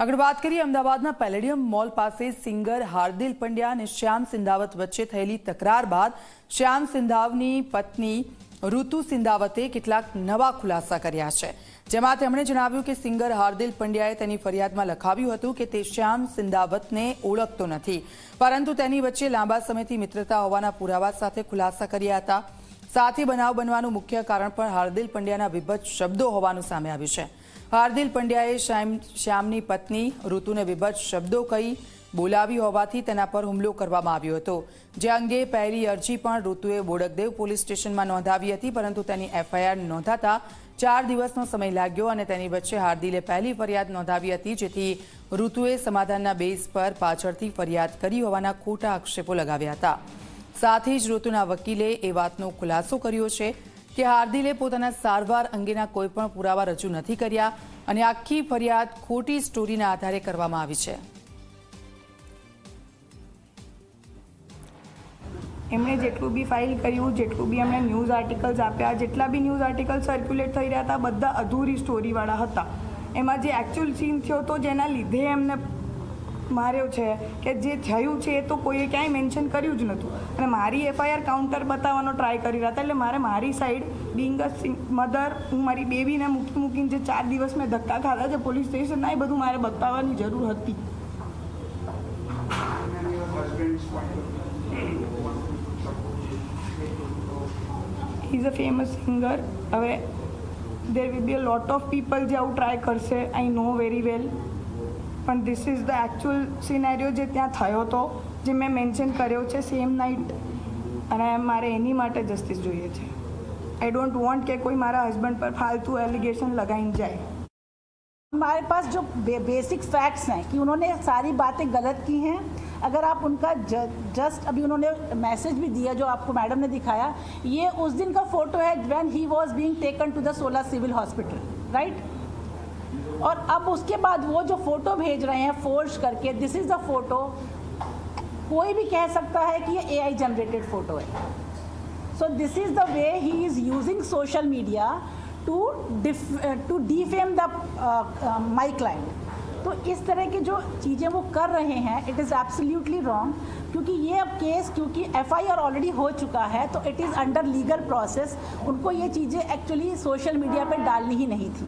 આગળ વાત કરીએ અમદાવાદના પેલેડિયમ મોલ પાસે સિંગર હાર્દિલ પંડ્યા અને શ્યામ સિંધાવત વચ્ચે થયેલી તકરાર બાદ શ્યામ સિંધાવની પત્ની ઋતુ સિંધાવતે કેટલાક નવા ખુલાસા કર્યા છે. જેમાં તેમણે જણાવ્યું કે સિંગર હાર્દિલ પંડ્યાએ તેની ફરિયાદમાં લખાવ્યું હતું કે તે શ્યામ સિંધાવતને ઓળખતો નથી. પરંતુ તેની વચ્ચે લાંબા સમયથી મિત્રતા હોવાના પુરાવા સાથે ખુલાસા કર્યા હતા. સાથે બનાવ બનવાનું મુખ્ય કારણ પણ હાર્દિલ પંડ્યાના વિભત્સ શબ્દો હોવાનું સામે આવ્યું છે. હાર્દિલ પંડ્યાએ શ્યામ, શ્યામની પત્ની ઋતુને વિભત્સ શબ્દો કહી બોલાવી હોવાથી તેના પર હુમલો કરવામાં આવ્યો હતો. જે અંગે પહેલી અરજી પણ ઋતુએ બોડકદેવ પોલીસ સ્ટેશનમાં નોંધાવી હતી, પરંતુ તેની એફઆઈઆર નોંધાતા ચાર દિવસનો સમય લાગ્યો અને તેની વચ્ચે હાર્દિલે પહેલી ફરિયાદ નોંધાવી હતી, જેથી ઋતુએ સમાધાનના બેઝ પર પાછળથી ફરિયાદ કરી હોવાના ખોટા આક્ષેપો લગાવ્યા હતા. સાથે જ ઋતુના વકીલે એ વાતનો ખુલાસો કર્યો છે કે હાર્દિલે પોતાના સારવાર અંગેના કોઈ પણ પુરાવા રજૂ નથી કર્યા અને આખી ફરિયાદ ખોટી સ્ટોરીના આધારે કરવામાં આવી છે. એમણે જેટલું બી ફાઇલ કર્યું, જેટલું બી એમણે ન્યૂઝ આર્ટિકલ્સ આપ્યા, જેટલા બી ન્યૂઝ આર્ટિકલ સર્ક્યુલેટ થઈ રહ્યા હતા, બધા અધૂરી સ્ટોરીવાળા હતા. એમાં જે એકચ્યુઅલ સીન થયો તો જેના લીધે એમને માર્યો છે કે જે થયું છે એ તો કોઈએ ક્યાંય મેન્શન કર્યું જ નહોતું. અને મારી એફઆઈઆર કાઉન્ટર બતાવવાનો ટ્રાય કરી રહ્યા હતા, એટલે મારે મારી સાઈડ બિંગ અ મધર હું મારી બેબીને મૂકી, મૂકીને જે ચાર દિવસ મેં ધક્કા ખાધા છે પોલીસ સ્ટેશનના એ બધું મારે બતાવવાની જરૂર હતી. ઇઝ અ ફેમસ સિંગર હવે there will be a lot of people જે આવું ટ્રાય કરશે આઈ નો વેરી વેલ પણ this is the actual scenario જે त्या થયો હતો જે મેં મેન્શન કર્યો છે સેમ નાઇટ અને મારે એની માટે જસ્ટિસ જોઈએ છે. આઈ ડોન્ટ વોન્ટ કે કોઈ મારા હસબન્ડ પર ફાલતુ એલિગेशन लगाई જાય. हमारे पास जो बे, बेसिक फैक्ट्स हैं कि उन्होंने सारी बातें गलत की हैं अगर आप उनका ज, जस्ट अभी उन्होंने मैसेज भी दिया जो आपको मैडम ने दिखाया ये उस दिन का फ़ोटो है when he was being taken to the Sola civil hospital right और अब उसके बाद वो जो फ़ोटो भेज रहे हैं फोर्स करके दिस इज़ द फ़ोटो कोई भी कह सकता है कि ये एआई जनरेटेड फ़ोटो है। So this is the way he is using social media to to defame the my client तो इस तरह की जो चीज़ें वो कर रहे हैं इट इज़ एब्सोल्युटली रॉन्ग क्योंकि ये अब केस क्योंकि एफआईआर ऑलरेडी हो चुका है तो it is under legal process उनको ये चीज़ें एक्चुअली सोशल मीडिया पर डालनी ही नहीं थी।